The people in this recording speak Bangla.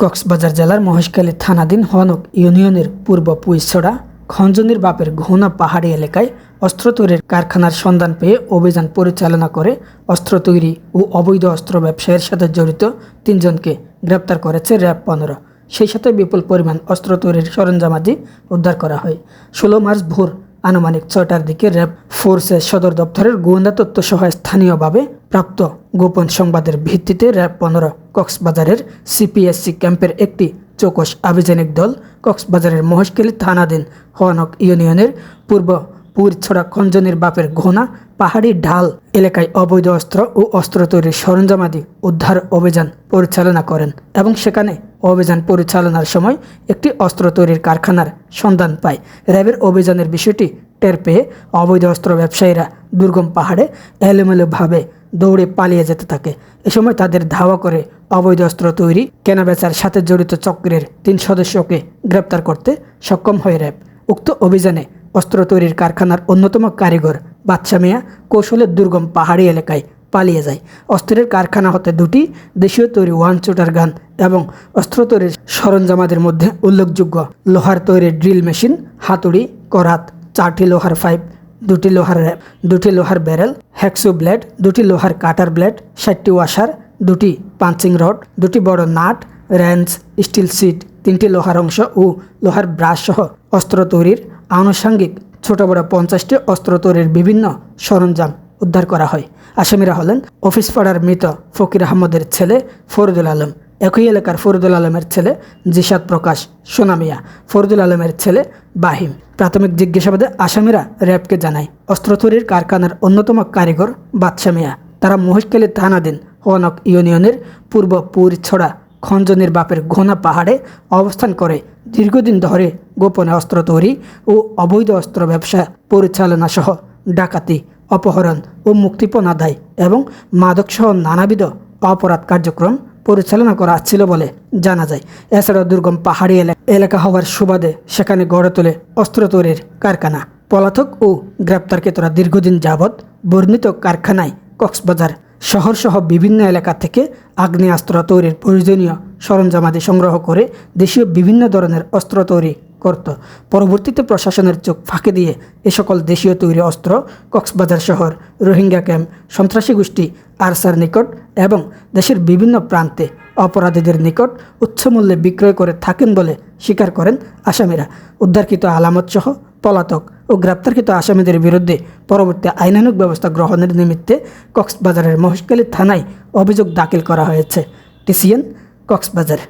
কক্সবাজার জেলার মহেশখালী থানাধীন হনক ইউনিয়নের পূর্ব পুইছড়া খঞ্জনির বাপের ঘোনা পাহাড়ি এলাকায় অস্ত্র তৈরির কারখানার সন্ধান পেয়ে অভিযান পরিচালনা করে অস্ত্র তৈরি ও অবৈধ অস্ত্র ব্যবসায়ের সাথে জড়িত তিনজনকে গ্রেপ্তার করেছে র্যাব পনেরো। সেই সাথে বিপুল পরিমাণ অস্ত্র তৈরির সরঞ্জামাদি উদ্ধার করা হয়। ষোলো মার্চ ভোর আনুমানিক ছয়টার দিকে র্যাব ফোর্সের সদর দপ্তরের গোয়েন্দা তথ্য সহ স্থানীয়ভাবে প্রাপ্ত গোপন সংবাদের ভিত্তিতে র্যাব পনেরো কক্সবাজারের সিপিএসসি ক্যাম্পের একটি চৌকস আভিযানিক দল কক্সবাজারের মহেশখালী থানাধীন হওয়ানক ইউনিয়নের পূর্ব পুরছড়া খঞ্জনির বাপের ঘোনা পাহাড়ি ঢাল, এলাকায় অবৈধ অস্ত্র ও অস্ত্র তৈরির সরঞ্জামাদি উদ্ধার অভিযান পরিচালনা করেন এবং সেখানে অভিযান পরিচালনার সময় একটি অস্ত্র তৈরির কারখানার সন্ধান পায়। র্যাবের অভিযানের বিষয়টি টের পেয়ে অবৈধ অস্ত্র ব্যবসায়ীরা দুর্গম পাহাড়ে এলোমেলোভাবে দৌড়ে পালিয়ে যেতে থাকে। এ সময় তাদের ধাওয়া করে অবৈধ অস্ত্র তৈরি, কেনাবেচার সাথে জড়িত চক্রের তিন সদস্যকে গ্রেপ্তার করতে সক্ষম হয় র্যাব। উক্ত অভিযানে অস্ত্র তৈরির কারখানার অন্যতম কারিগর বাদশা মিয়া কৌশলের দুর্গম পাহাড়ি এলাকায় পালিয়ে যায়। অস্ত্রের কারখানা হতে দুটি দেশীয় তৈরি ওয়ান চোটার গান এবং অস্ত্র তৈরির সরঞ্জামাদের মধ্যে উল্লেখযোগ্য লোহার তৈরি ড্রিল মেশিন, হাতুড়ি, করাত, চারটি লোহার পাইপ, দুটি লোহার দুটি লোহার ব্যারেল হ্যাক্সো ব্লেড, দুটি লোহার কাটার ব্লেড, ষাটটি ওয়াশার, দুটি পাঞ্চিং রড, দুটি বড় নাট র্যান্স স্টিল সিট, তিনটি লোহার অংশ ও লোহার ব্রাশ সহ অস্ত্র তৈরির আনুষঙ্গিক ছোট বড় পঞ্চাশটি অস্ত্র তৈরির বিভিন্ন সরঞ্জাম উদ্ধার করা হয়। আসামিরা হলেন অফিস পাড়ার মৃত ফকির আহমদের ছেলে ফরদুল আলম। একই এলাকার ফরদুল আলমের ছেলে জিসাদ প্রকাশ সোনামিয়া, ফরদুল আলমের ছেলে বাহিম। প্রাথমিক জিজ্ঞাসাবাদে আসামিরা র্যাবকে জানায় অস্ত্র তৈরির কারখানার অন্যতম কারিগর বাদশা মিয়া। তারা মহেশখালী থানাধীন হনক ইউনিয়নের পূর্ব পুরছড়া খঞ্জনির বাপের ঘোনা পাহাড়ে অবস্থান করে দীর্ঘদিন ধরে গোপনে অস্ত্র তৈরি ও অবৈধ অস্ত্র ব্যবসা পরিচালনা সহ ডাকাতি, অপহরণ ও মুক্তিপণ আদায় এবং মাদকসহ নানাবিধ অপরাধ কার্যক্রম পরিচালনা করা ছিল বলে জানা যায়। এছাড়াও দুর্গম পাহাড়ি এলা- এলাকা হওয়ার সুবাদে সেখানে গড়ে তোলে অস্ত্র তৈরির কারখানা। পলাতক ও গ্রেপ্তারকৃতরা দীর্ঘদিন যাবৎ বর্ণিত কারখানায় কক্সবাজার শহরসহ বিভিন্ন এলাকা থেকে আগ্নেয়াস্ত্র তৈরির প্রয়োজনীয় সরঞ্জামাদি সংগ্রহ করে দেশীয় বিভিন্ন ধরনের অস্ত্র তৈরি করত। পরবর্তীতে প্রশাসনের চোখ ফাঁকে দিয়ে এ সকল দেশীয় তৈরি অস্ত্র কক্সবাজার শহর, রোহিঙ্গা ক্যাম্প, সন্ত্রাসী গোষ্ঠী, আরসার নিকট এবং দেশের বিভিন্ন প্রান্তে অপরাধীদের নিকট উচ্চমূল্যে বিক্রয় করে থাকেন বলে স্বীকার করেন আসামিরা। উদ্ধারকৃত আলামতসহ পলাতক ও গ্রেপ্তারকৃত আসামিদের বিরুদ্ধে পরবর্তী আইনানুক ব্যবস্থা গ্রহণের নিমিত্তে কক্সবাজারের মহেশখালী থানায় অভিযোগ দাখিল করা হয়েছে। টিসিএন কক্সবাজার